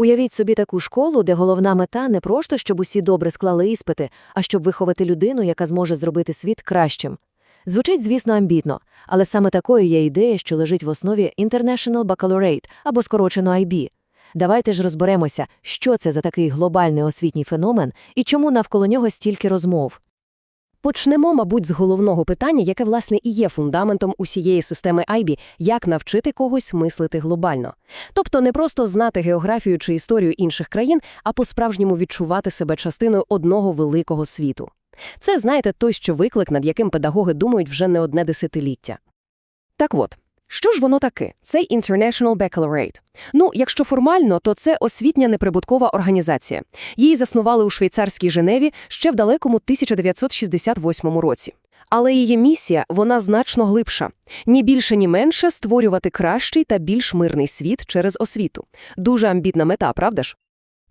Уявіть собі таку школу, де головна мета не просто, щоб усі добре склали іспити, а щоб виховати людину, яка зможе зробити світ кращим. Звучить, звісно, амбітно, але саме такою є ідея, що лежить в основі International Baccalaureate, або скорочено IB. Давайте ж розберемося, що це за такий глобальний освітній феномен і чому навколо нього стільки розмов. Почнемо, мабуть, з головного питання, яке, власне, і є фундаментом усієї системи IB – як навчити когось мислити глобально. Тобто не просто знати географію чи історію інших країн, а по-справжньому відчувати себе частиною одного великого світу. Це, знаєте, той, що виклик, над яким педагоги думають вже не одне десятиліття. Так от, що ж воно таке? Цей International Baccalaureate? Ну, якщо формально, то це освітня неприбуткова організація. Її заснували у швейцарській Женеві ще в далекому 1968 році. Але її місія, вона значно глибша. Ні більше, ні менше створювати кращий та більш мирний світ через освіту. Дуже амбітна мета, правда ж?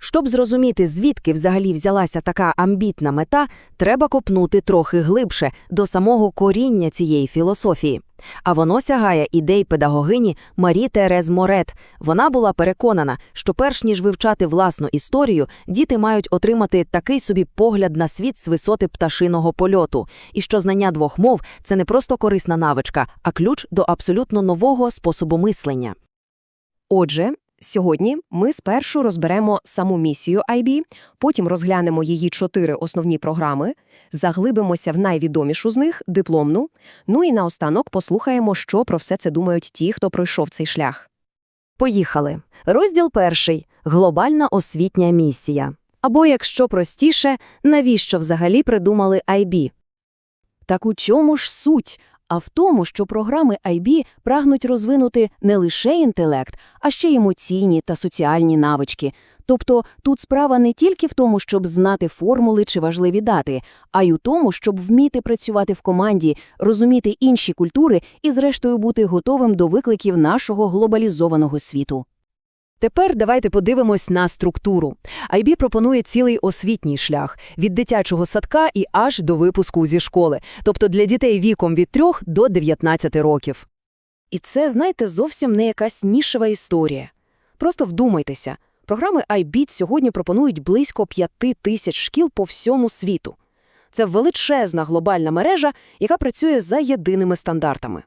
Щоб зрозуміти, звідки взагалі взялася така амбітна мета, треба копнути трохи глибше до самого коріння цієї філософії. А воно сягає ідей педагогині Марі Терез Морет. Вона була переконана, що перш ніж вивчати власну історію, діти мають отримати такий собі погляд на світ з висоти пташиного польоту, і що знання двох мов це не просто корисна навичка, а ключ до абсолютно нового способу мислення. Отже, сьогодні ми спершу розберемо саму місію IB, потім розглянемо її чотири основні програми, заглибимося в найвідомішу з них – дипломну, ну і наостанок послухаємо, що про все це думають ті, хто пройшов цей шлях. Поїхали. Розділ перший – глобальна освітня місія. Або, якщо простіше, навіщо взагалі придумали IB? Так у чому ж суть? А в тому, що програми IB прагнуть розвинути не лише інтелект, а ще й емоційні та соціальні навички. Тобто тут справа не тільки в тому, щоб знати формули чи важливі дати, а й у тому, щоб вміти працювати в команді, розуміти інші культури і, зрештою, бути готовим до викликів нашого глобалізованого світу. Тепер давайте подивимось на структуру. IB пропонує цілий освітній шлях – від дитячого садка і аж до випуску зі школи, тобто для дітей віком від 3 до 19 років. І це, знаєте, зовсім не якась нішева історія. Просто вдумайтеся, програми IB сьогодні пропонують близько 5 тисяч шкіл по всьому світу. Це величезна глобальна мережа, яка працює за єдиними стандартами.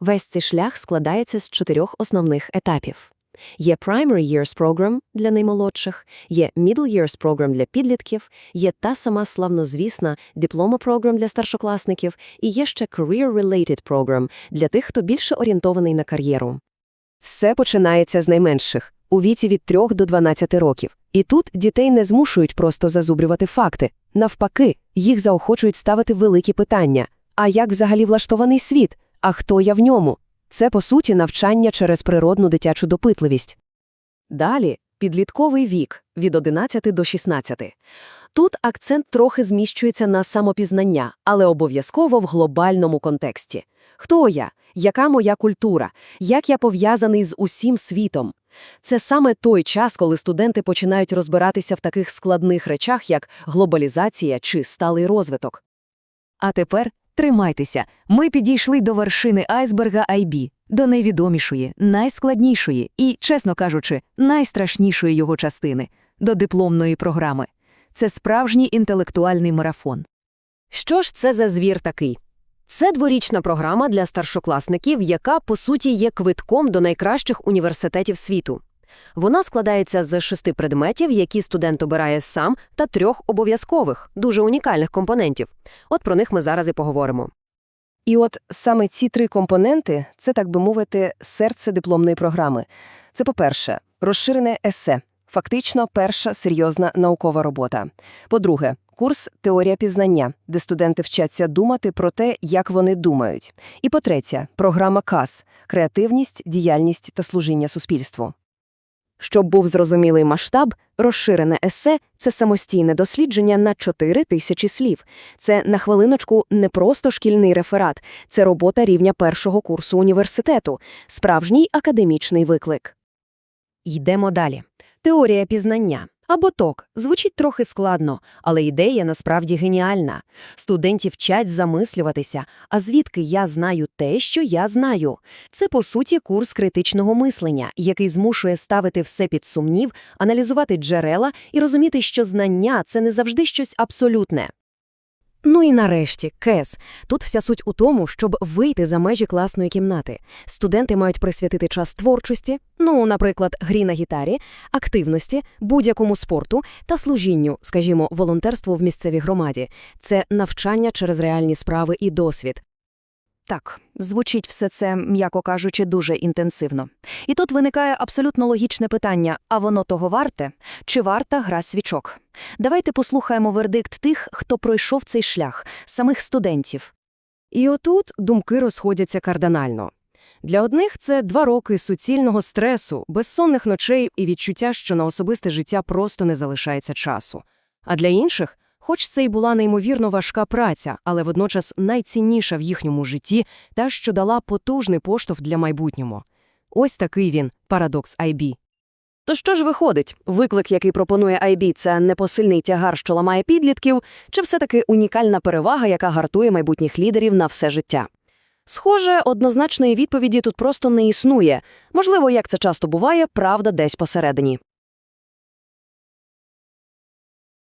Весь цей шлях складається з чотирьох основних етапів. Є Primary Years Program для наймолодших, є Middle Years Program для підлітків, є та сама славнозвісна Diploma Program для старшокласників і є ще Career Related Program для тих, хто більше орієнтований на кар'єру. Все починається з найменших – у віці від 3 до 12 років. І тут дітей не змушують просто зазубрювати факти. Навпаки, їх заохочують ставити великі питання. А як взагалі влаштований світ? А хто я в ньому? Це, по суті, навчання через природну дитячу допитливість. Далі – підлітковий вік від 11 до 16. Тут акцент трохи зміщується на самопізнання, але обов'язково в глобальному контексті. Хто я? Яка моя культура? Як я пов'язаний з усім світом? Це саме той час, коли студенти починають розбиратися в таких складних речах, як глобалізація чи сталий розвиток. А тепер тримайтеся. Ми підійшли до вершини айсберга IB, до найвідомішої, найскладнішої і, чесно кажучи, найстрашнішої його частини до дипломної програми. Це справжній інтелектуальний марафон. Що ж це за звір такий? Це дворічна програма для старшокласників, яка, по суті, є квитком до найкращих університетів світу. Вона складається з шести предметів, які студент обирає сам, та трьох обов'язкових, дуже унікальних компонентів. От про них ми зараз і поговоримо. І от саме ці три компоненти – це, так би мовити, серце дипломної програми. Це, по-перше, розширене есе, фактично перша серйозна наукова робота. По-друге, курс «Теорія пізнання», де студенти вчаться думати про те, як вони думають. І по-третє, програма КАС – креативність, діяльність та служіння суспільству. Щоб був зрозумілий масштаб, розширене есе – це самостійне дослідження на 4 тисячі слів. Це, на хвилиночку, не просто шкільний реферат, це робота рівня першого курсу університету, справжній академічний виклик. Йдемо далі. Теорія пізнання. Або ток звучить трохи складно, але ідея насправді геніальна. Студентів вчать замислюватися, а звідки я знаю те, що я знаю. Це, по суті, курс критичного мислення, який змушує ставити все під сумнів, аналізувати джерела і розуміти, що знання – це не завжди щось абсолютне. Ну і нарешті, КЕС. Тут вся суть у тому, щоб вийти за межі класної кімнати. Студенти мають присвятити час творчості, ну, наприклад, грі на гітарі, активності, будь-якому спорту та служінню, скажімо, волонтерству в місцевій громаді. Це навчання через реальні справи і досвід. Так, звучить все це, м'яко кажучи, дуже інтенсивно. І тут виникає абсолютно логічне питання, а воно того варте? Чи варта гра свічок? Давайте послухаємо вердикт тих, хто пройшов цей шлях, самих студентів. І отут думки розходяться кардинально. Для одних це два роки суцільного стресу, безсонних ночей і відчуття, що на особисте життя просто не залишається часу. А для інших, хоч це й була неймовірно важка праця, але водночас найцінніша в їхньому житті, та, що дала потужний поштовх для майбутнього. Ось такий він, парадокс IB. То що ж виходить? Виклик, який пропонує IB, це непосильний тягар, що ламає підлітків, чи все-таки унікальна перевага, яка гартує майбутніх лідерів на все життя? Схоже, однозначної відповіді тут просто не існує. Можливо, як це часто буває, правда десь посередині.